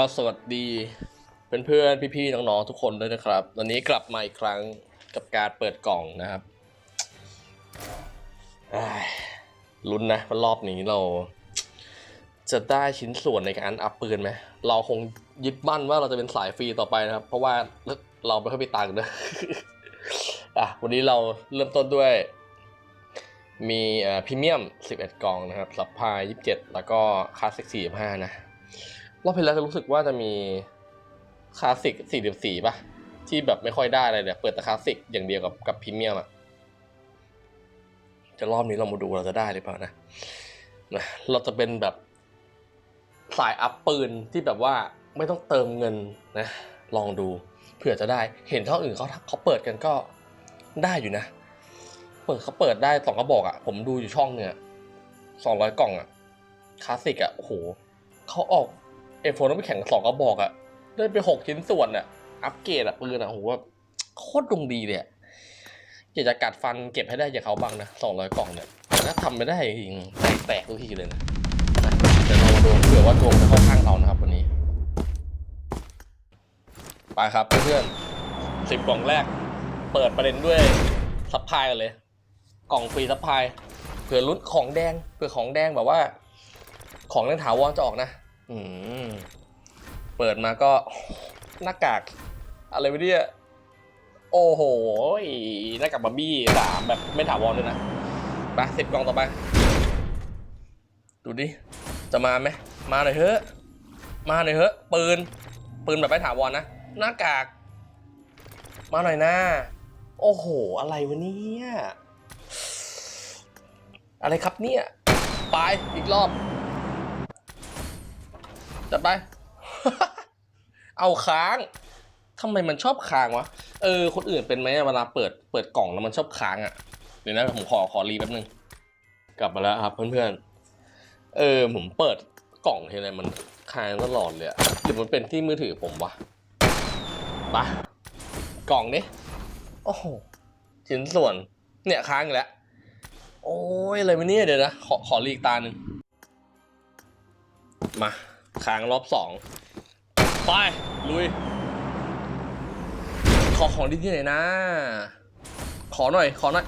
ก็สวัสดีเพื่อนๆพี่ๆน้องๆทุกคนด้วยนะครับ วันนี้กลับมาอีกครั้งกับการเปิดกล่องนะครับลุ้นนะว่ารอบนี้เรา จะได้ชิ้นส่วนในการอัพปืนไหมเราคงยึดมั่นว่าเราจะเป็นสายฟรีต่อไปนะครับ เพราะว่าเราไม่ค่อยมีตังค์นะอะวันนี้เราเริ่มต้นด้วย มีพรีเมียม 11 กล่องนะครับสับพาย 27 แล้วก็คลาสสิก45 นะ รอบที่แล้วก็รู้สึกว่าจะมีคลาสสิก44ป่ะ ที่แบบไม่ค่อยได้อะไรเลยเปิดแต่คลาสสิกอย่างเดียวกับกับพรีเมียมอะจะรอบนี้เรามาดูเราจะได้หรือเปล่านะนะ เราจะเป็นแบบสายอัพปืนที่แบบว่าไม่ต้องเติมเงินนะ ลองดูเผื่อจะได้เห็นเขาอื่นเขาเขาเปิดกันก็ได้อยู่นะ เปิดเขาเปิดได้สองกระบอกอะ่ะ ผมดูอยู่ช่องเนี่ยสองร้อยกล่องอะ่ะคลาสสิกอะ่ะโอ้โหเขาออก เอฟโฟนต้องไปแข่งสองกระบอกอะ่ะได้ไปหกชิ้นส่วนอะ่ะอัปเกรดอะ่ะปืนอะ่ะโอ้โหว่าโคตรดวงดีเลยอะอยากจะกัดฟันเก็บให้ได้อย่างเขาบ้างนะสองร้อยกล่องเนี่ยแต่ถ้าทำไม่ได้จริงแตกทุกทีเลยนะเดี๋ยวเรามาดูเผื่อว่าดวงจะเข้าข้างเรานะครับวันนี้ ไปครับเพื่อนๆสิบกล่องแรก เปิดประเด็นด้วยซัพพลายกันเลย กล่องฟรีซัพพลายเผื่อลุ้นของแดงเผื่อของแดงแบบว่า ของในถาวรจะออกนะ อืม เปิดมาก็หน้ากาก อะไรวะเนี่ย โอ้โหหน้ากากบัมบี้สามแบบไม่ถาวรด้วยนะไปสิบกล่องต่อไป ดูดิ จะมาไหม มาหน่อยเถอะ มาหน่อยเถอะ ปืน ปืนแบบไม่ถาวรนะ หน้ากาก มาหน่อยนะโอ้โห อะไรวะเนี่ย อะไรครับเนี่ย ไป อีกรอบ จัดไป เอาค้างทำไมมันชอบค้างวะ เออ คนอื่นเป็นไหมเวลาเปิด เปิดกล่องแล้วมันชอบค้างอะ่ะ เดี๋ยวนะผมขอขอรีแป๊บนึง กลับมาแล้วครับเพื่อนๆ เออผมเปิดกล่องทีไรมันค้างตลอดเลยอะหรือมันเป็นที่มือถือผมวะไปะกล่องนี้โอ้โหชิ้นส่วน เนี่ยค้างอีกแล้วโอ้ยอะไรมาเนี่ยเดี๋ยวนะ ขอขอรีกตาหนึ่งมา ค้างรอบสองไป ลุย ขอของดีที่ไหนอยนะ ขอหน่อย ขอหน่อย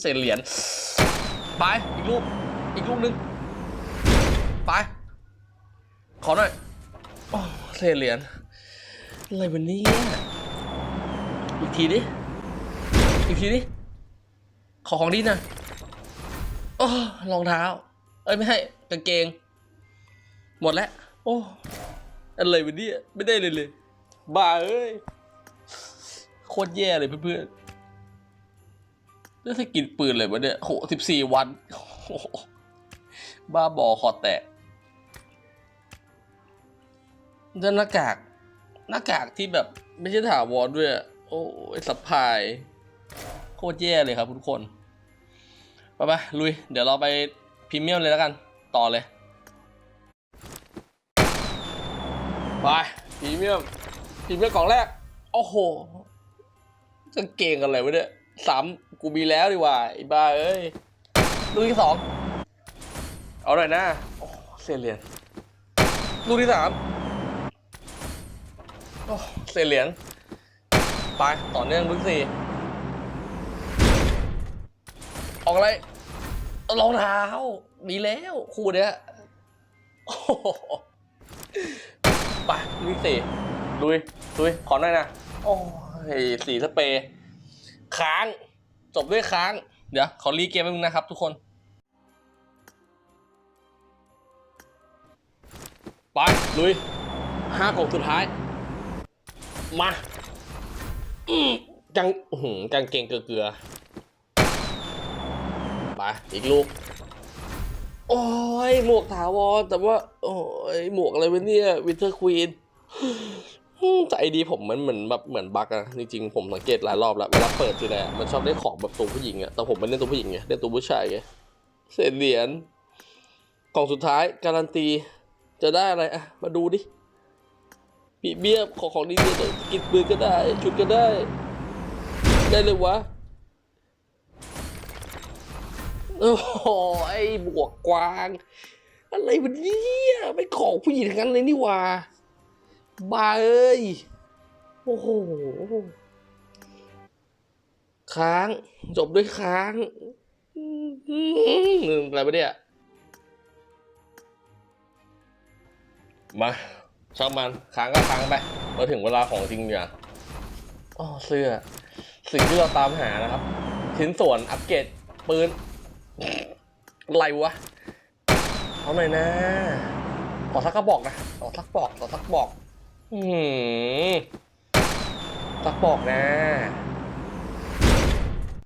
เศษเหรียญ ไป อีกลูก อีกลูกหนึง ไป ขอหน่อยเศษเหรียญ อะไรวันนี้อีกทีดิ อีกทีดิ ขอของดีนะโอ้รองเท้า เอ้ย ไม่ให้กางเกง หมดแล้ว โอ้ อะไรวันนี้ไม่ได้เลยเลย บ้าเอ้ย โคตรแย่เลยเพื่อนๆนี่ถ้ากินปืนเลยวะเนี่ยโหสิบสี่วันโอ้บ้าบอคอแตกแล้วหน้ากาก หน้ากากที่แบบไม่ใช่ถาวรด้วย โอ้ยสับพาย โคตรแย่เลยครับทุกคน ไปไปลุย เดี๋ยวเราไปพรีเมียมเลยแล้วกัน ต่อเลย ไปพรีเมียมพรีเมียมกล่องแรก โอ้โหกางเกงอะไรวะเนี่ยสามกูมีแล้วดีกว่าไอ้บ้าเอ้ยลูกที่สองเอาหน่อยนะโอ้เซเหรียญลูกที่สามโอ้เซเหรียญไปต่อเนื่องลูกสี่ออกอะไรรองเท้ามีแล้วคู่เนี้ย ไปลุยสี่ลุยลุยขอหน่อยนะโอ้ยสีสเปรย์ค้าง จบด้วยค้าง เดี๋ยว ขอรีเกมแป๊บนึงนะครับทุกคน ไปลุยห้ากล่องสุดท้าย มาอืมจังหือกางเกงเกลือไปอีกลูก โอ้ยหมวกถาวรแต่ว่า โอ้ยหมวกอะไรวะเนี่ยวินเทอร์ควีนแต่ไอดีผมมันเหมือนแบบเหมือนบั๊กอะจริงๆผมสังเกตหลายรอบแล้วเวลาเปิดทีไรอะมันชอบได้ของแบบตัวผู้หญิงอะแต่ผมไม่เล่นตัวผู้หญิงไงเล่นตัวผู้ชายไงเศษเหรียญกล่องสุดท้ายการันตีจะได้อะไรอะมาดูดิปีเบี้ยของของดีๆกินปืนก็ได้ชุดก็ได้ ได้เลยวะ โอ้โหไอ้บวกกวาง อะไรวะเนี่ยไม่ของผู้หญิงทั้งนั้นเลยนี่ว่าบ้าเอ้ย โอ้โห ค้าง จบด้วยค้างอืมอะไรวะเนี่ย มาช่างมันค้างก็ค้างไปมาถึงเวลาของจริงเนี่ยอ๋อเสื้อ สิ่งที่เราตามหานะครับชิ้นส่วนอัปเกรดปืน อะไรวะเอาหน่อยนะขอสักกระบอกนะขอสักบอกขอสักบอกอืมสักบอกนะ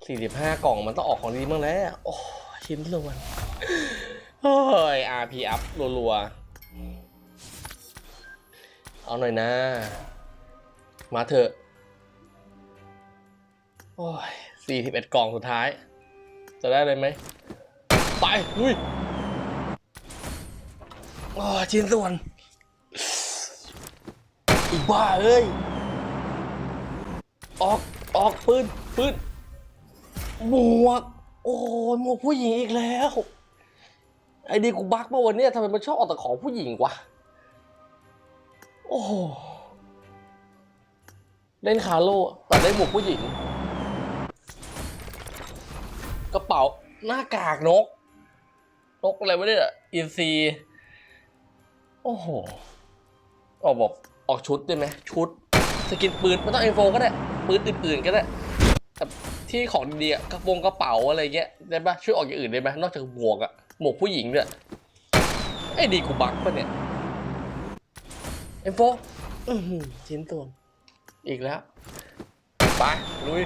สี่สิบห้ากล่องมันต้องออกของดีบ้างแล้วโอ้ชิ้นส่วนเฮ้ย RP อัพรัวๆ เอาหน่อยนะ มาเถอะ โอ้ยสี่สิบเอ็ดกล่องสุดท้าย จะได้เลยไหม ไปลุยโอ้ชิ้นส่วนอีบ้าเอ้ย ออก ออกปืนปืนหมวก โอ้ยหมวกผู้หญิงอีกแล้ว ไอ้ดีกูบักมาวันเนี้ยทำไมมันชอบออกแต่ของผู้หญิงวะ โอ้โหเล่นคาโร่แต่ได้หมวกผู้หญิง กระเป๋าหน้ากากนก นกอะไรวะเนี่ยอินซีโอ้โห ออกบอกออกชุดได้ไหมชุด สกินปืนไม่ต้องเอ็นโฟก็ได้ ปืนอื่นๆก็ได้ที่ของดีๆอะกระโปรงกระเป๋าอะไรเงี้ยได้ปะช่วยออกอย่างอื่นได้ไหมนอกจากหมวกอะหมวกผู้หญิงเนี่ยไอ้ดีกูบักปะเนี่ยเอ็นโฟอื้อหือชิ้นส่วนอีกแล้วไปลุย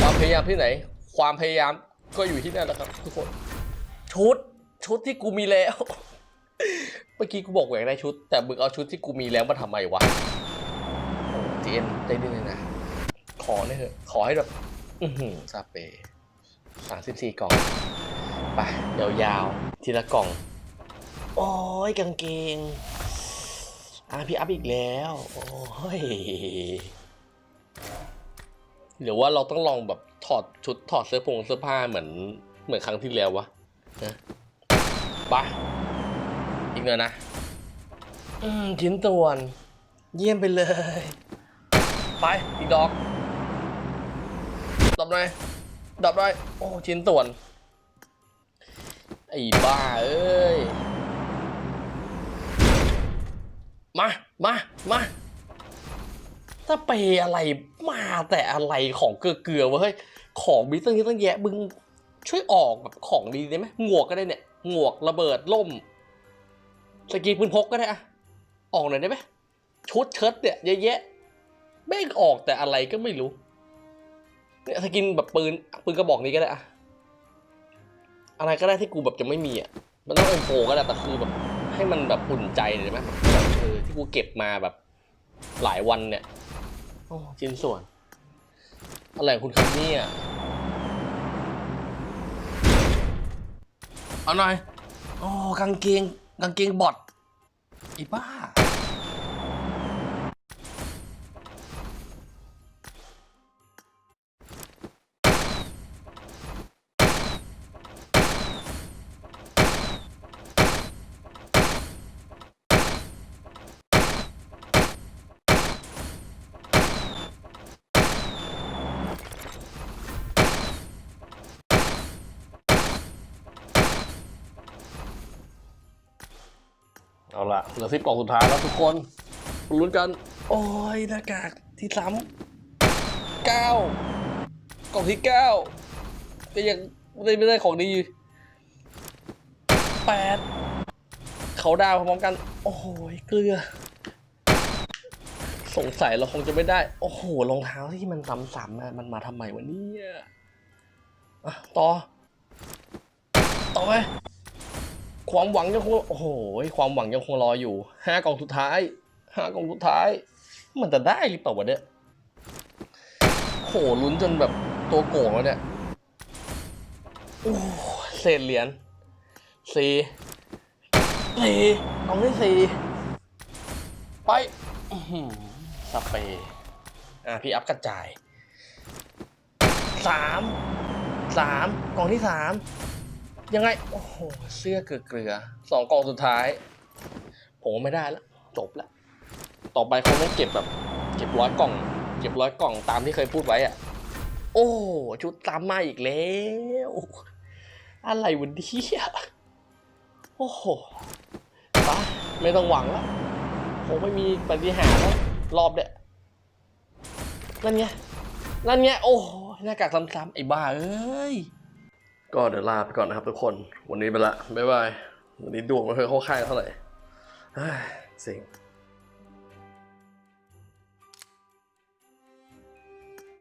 ความพยายามที่ไหน ความพยายาม ก็อยู่ที่นั่นแหละครับทุกคน ชุด ชุดที่กูมีแล้ว เมื่อกี้กูบอกแหวกได้ชุด แต่มึงเอาชุดที่กูมีแล้วมาทำไมวะโอ้จีเอ็นใจดีเลยนะ ขอเนี่ยเถอะ ขอให้แบบอือหือซาเปสามสิบสี่กล่อง ไปยาวๆ ทีละกล่อง โอ้ยกางเกงอาพี่อัพอีกแล้ว โอ้ย หรือว่าเราต้องลองแบบ ถอดชุดถอดเสื้อผงเสื้อผ้าเหมือนเหมือนครั้งที่แล้ววะนะไปอีกหน่อยนะ อืมชิ้นส่วน เยี่ยมไปเลย ไป อีกดอกดับหน่อยดับหน่อยโอ้ ชิ้นส่วน ไอ้บ้า เอ้ย มา มา มา ถ้าไปอะไรมาแต่อะไรของเกลือๆวะเฮ้ยของมีตั้งเยอะตั้งแยะมึงช่วยออกแบบของดีได้ไหมหมวกก็ได้เนี่ยหมวกระเบิดล่มสกีปืนพกก็ได้อะออกหน่อยได้ไหมชุดเชิ้ตเนี่ยเยอะแยะแม่งออกแต่อะไรก็ไม่รู้เนี่ยสกินแบบปืนปืนกระบอกนี้ก็ได้อะอะไรก็ได้ที่กูแบบจะไม่มีอะมันต้องเอ็มโฟก็ได้แต่คือแบบให้มันแบบอุ่นใจหน่อยได้ไหมแบบเออที่กูเก็บมาแบบหลายวันเนี่ย โอ้ชิ้นส่วน อะไรคุณครับเนี่ย เอาหน่อย โอ้กางเกงกางเกงบอดอีบ้า เอาละเหลือสิบกล่องสุดท้ายแล้วทุกคนลุ้นกัน โอ้ยหน้ากากที่ซ้ำเก้ากล่องที่เก้าก็ยังไม่ได้ไม่ได้ของดีแปดเขาดาวพร้อมกัน โอ้โหเกลือ สงสัยเราคงจะไม่ได้ โอ้โหรองเท้าที่มันซ้ำๆมันมาทำไมวะเนี่ยอะต่อ ต่อไป ความหวังยังคงโอ้โหความหวังยังคงรออยู่ห้ากล่องสุดท้ายห้ากล่องสุดท้าย มันจะได้หรือเปล่าวะเนี่ยโหลุ้นจนแบบตัวโก่งแล้วเนี่ยโอ้เศษเหรียญสี่สี่กล่องที่สี่ไปสเปรย์อะพี่อัพกระจายสามสามกล่องที่สาม ยังไง โอ้โห เสื้อเกลือสองกล่องสุดท้าย ผมไม่ได้แล้ว จบแล้ว ต่อไปคงต้องเก็บแบบ เก็บร้อยกล่อง เก็บร้อยกล่องตามที่เคยพูดไว้อะโอ้ ชุดตามมาอีกแล้ว อะไรวันนี้โอ้โหไปไม่ต้องหวังแล้วคงไม่มีปฏิหารแล้วรอบเนี้ยนั่นไง นั่นไง โอ้หน้ากากซ้ำๆไอ้บ้าเอ้ย ก็เดี๋ยวลาไปก่อนนะครับทุกคน วันนี้ไปละ บ๊ายบาย วันนี้ดวงไม่ค่อยเข้าค่ายเท่าไหร่เฮ้ยเซ็ง